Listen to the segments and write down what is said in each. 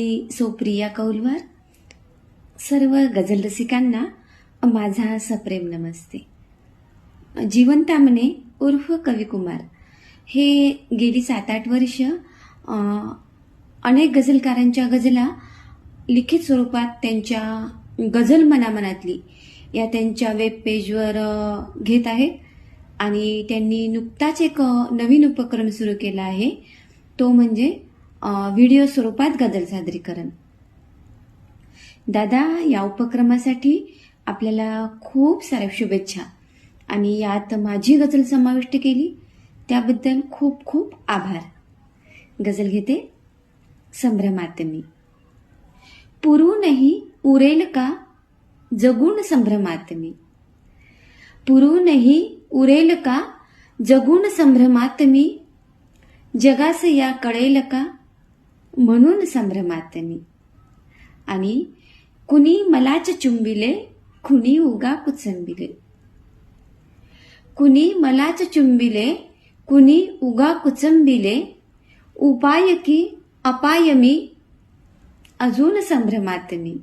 मी सोप्रिया कौलवार. सर्व गझल रसिकांना माझा सप्रेम नमस्ते. जिवंत तामणे उर्फ कविकुमार. हे गेली सात आठ वर्ष अनेक गझलकारांच्या गझला लिखित स्वरूपात त्यांच्या गझल मनामनातली या त्यांच्या वेब पेजवर घेत आहेत. आणि त्यांनी नुकताच एक नवीन उपक्रम सुरू केला आहे. तो म्हणजे व्हिडिओ स्वरूपात गजल सादरीकरण दादा या उपक्रमासाठी आपल्याला खूप साऱ्या शुभेच्छा. आणि यात माझी गजल समाविष्ट केली त्याबद्दल खूप खूप आभार. गजल घेते संभ्रमात मी पुरूनही उरेल का? जगून संभ्रमात मी पुरूनही उरेल का? जगून संभ्रमात मी जगास या कळेल का? म्हणून संभ्रमात त्यांनी आणि कुणी मलाच चुंबिले कुणी उगा कुचंबिले. कुणी मलाच चुंबिले कुणी उगा कुचंबिले उपाय की अपाय मी अजून संभ्रमात मी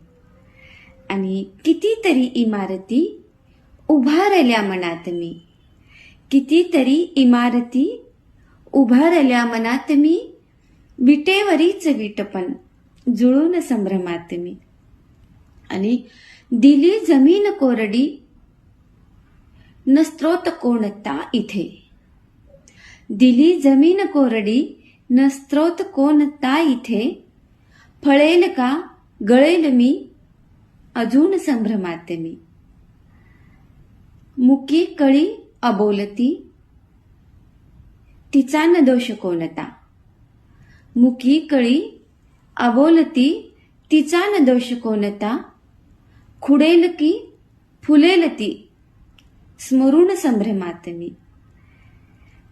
आणि कितीतरी इमारती उभारल्या मनात मी कितीतरी इमारती उभारल्या मनात मी विटेवरीच विटपण जुळून संभ्रमात मी आणि दिली जमीन कोरडी न स्त्रोत कोणता इथे. दिली जमीन कोरडी न स्त्रोत कोणता इथे. फळेल का गळेल मी अजून संभ्रमात मी मुकी कळी अबोलती तिचा न दोष कोणता मुखी कळी अबोलती तिचा न दोष कोणता? खुडेल की फुलेल ती स्मरून संभ्रमात मी.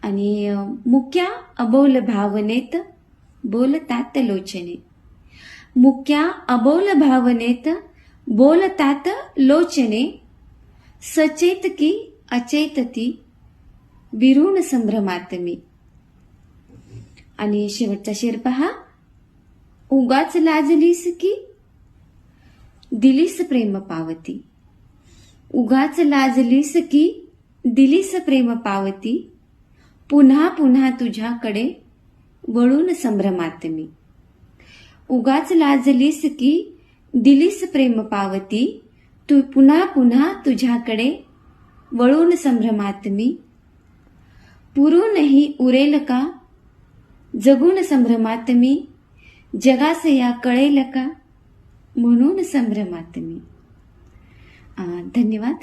आणि मुक्या अबोल भावनेत बोलतात लोचने. मुक्या अबोल भावनेत बोलतात लोचने. सचेत की अचेत ती विरुण संभ्रमात मी. आणि शेवटचा शेर पहा. उगाच लाजलीस की? दिलीस प्रेम पावती. उगाच लाजलीस की? दिलीस प्रेम पावती. पुन्हा पुन्हा तुझ्याकडे वळून संभ्रमात मी. उगाच लाजलीस की? दिलीस प्रेम पावती. तू पुन्हा पुन्हा तुझ्याकडे वळून संभ्रमात मी. पुरूनही उरेल का? जगून संभ्रमात मी. जगास या कळेल का? म्हणून संभ्रमात मी. धन्यवाद.